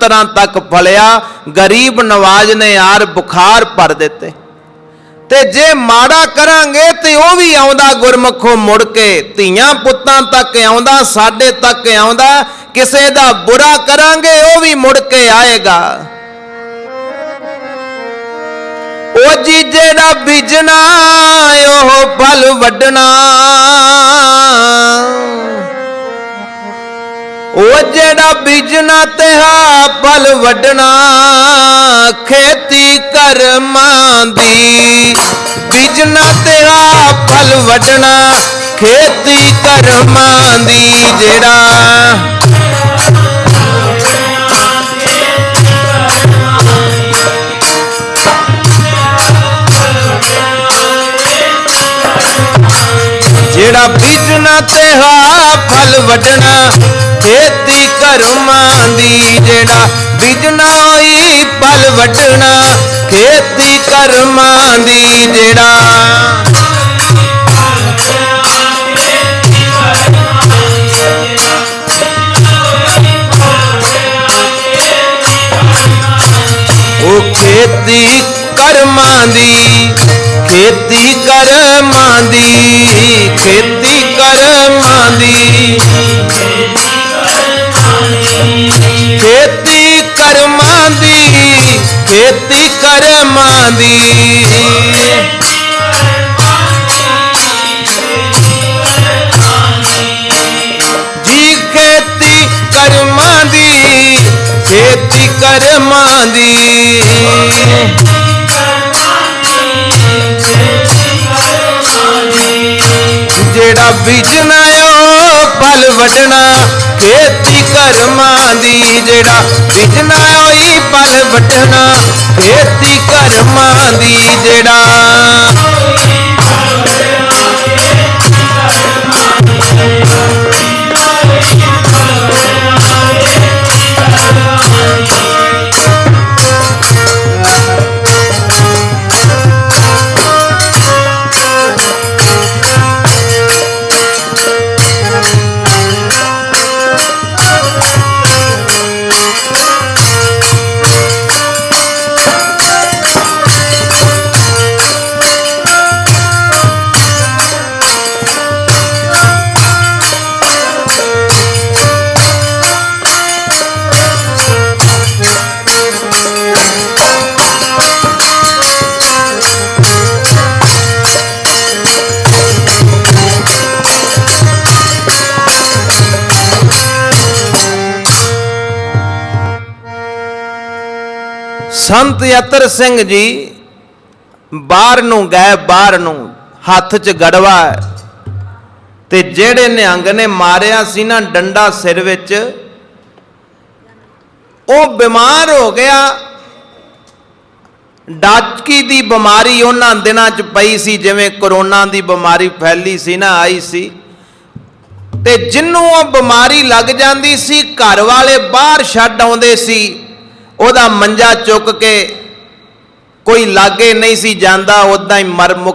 ਪੁੱਤਰਾਂ ਤੱਕ ਫਲਿਆ, ਗਰੀਬ ਨਵਾਜ ਨੇ ਯਾਰ ਬੁਖਾਰ ਭਰ ਦਿੱਤੇ। ਤੇ ਜੇ ਮਾੜਾ ਕਰਾਂਗੇ ਤੇ ਉਹ ਵੀ ਆਉਂਦਾ ਗੁਰਮਖੋਂ ਮੁੜ ਕੇ। ਧੀਆਂ ਪੁੱਤਾਂ ਤੱਕ ਆਉਂਦਾ, ਸਾਡੇ ਤੱਕ ਆਉਂਦਾ, ਕਿਸੇ ਦਾ ਬੁਰਾ ਕਰਾਂਗੇ, ਉਹ ਵੀ ਮੁੜ ਕੇ ਆਏਗਾ। ਉਹ ਜੀ ਜਿਹੜਾ ਬੀਜਣਾ, ਉਹ ਫਲ ਵੱਢਣਾ। ਉਹ ਜਿਹੜਾ ਬੀਜਣਾ ਤੇ ਹਾ ਫਲ ਵੱਢਣਾ, ਖੇਤੀ ਕਰਮਾਂ ਦੀ। ਬੀਜਣਾ ਤੇ ਹਾ ਫਲ ਵੱਢਣਾ, ਖੇਤੀ ਕਰਮਾਂ ਦੀ। ਜਿਹੜਾ ਜਿਹੜਾ ਬੀਜਣਾ ਤੇ ਹਾ ਫਲ ਵੱਢਣਾ। ਖੇਤੀ ਕਰਮਾਂ ਦੀ ਜਿਹੜਾ ਬੀਜਣਾ ਹੋਈ ਫਲ ਵੱਢਣਾ। ਖੇਤੀ ਕਰਮਾਂ ਦੀ ਜਿਹੜਾ ਉਹ ਖੇਤੀ ਕਰਮਾਂ ਦੀ ਖੇਤੀ ਕਰਮਾਂ ਦੀ ਖੇਤੀ ਕਰਮਾਂ ਦੀ ਖੇਤੀ ਕਰਮਾਂ ਦੀ ਖੇਤੀ ਕਰਮਾਂ ਦੀ ਜੀ ਖੇਤੀ ਕਰਮਾਂ ਦੀ ਖੇਤੀ ਕਰਮਾਂ ਦੀ ਜਿਹੜਾ ਬੀਜਣਾ ਉਹ ਫਲ ਵੱਢਣਾ। ਖੇਤੀ ਕਰਮਾਂ ਦੀ ਜਿਹੜਾ ਬੀਜਣਾ ਉਹੀ ਪਲ ਵੱਢਣਾ। ਖੇਤੀ ਕਰਮਾਂ ਦੀ ਜਿਹੜਾ ਸੰਤ ਯਤਰ ਸਿੰਘ ਜੀ ਬਾਹਰ ਨੂੰ ਗਏ, ਬਾਹਰ ਨੂੰ ਹੱਥ 'ਚ ਗੜਵਾ ਹੈ ਤੇ ਜਿਹੜੇ ਨਿਹੰਗ ਨੇ ਮਾਰਿਆ ਸੀ ਨਾ ਡੰਡਾ ਸਿਰ ਵਿੱਚ, ਉਹ ਬਿਮਾਰ ਹੋ ਗਿਆ। ਡਾਚਕੀ ਦੀ ਬਿਮਾਰੀ ਉਹਨਾਂ ਦਿਨਾਂ 'ਚ ਪਈ ਸੀ, ਜਿਵੇਂ ਕਰੋਨਾ ਦੀ ਬਿਮਾਰੀ ਫੈਲੀ ਸੀ ਨਾ, ਆਈ ਸੀ। ਤੇ ਜਿੰਨੂੰ ਉਹ ਬਿਮਾਰੀ ਲੱਗ ਜਾਂਦੀ ਸੀ, ਘਰ ਵਾਲੇ ਬਾਹਰ ਛੱਡ ਆਉਂਦੇ ਸੀ। ਉਹਦਾ ਮੰਜਾ ਚੁੱਕ ਕੇ ਕੋਈ ਲਾਗੇ ਨਹੀਂ ਸੀ ਜਾਂਦਾ ਉਦਾਂ ਹੀ ਮਰ ਮੁੱਕ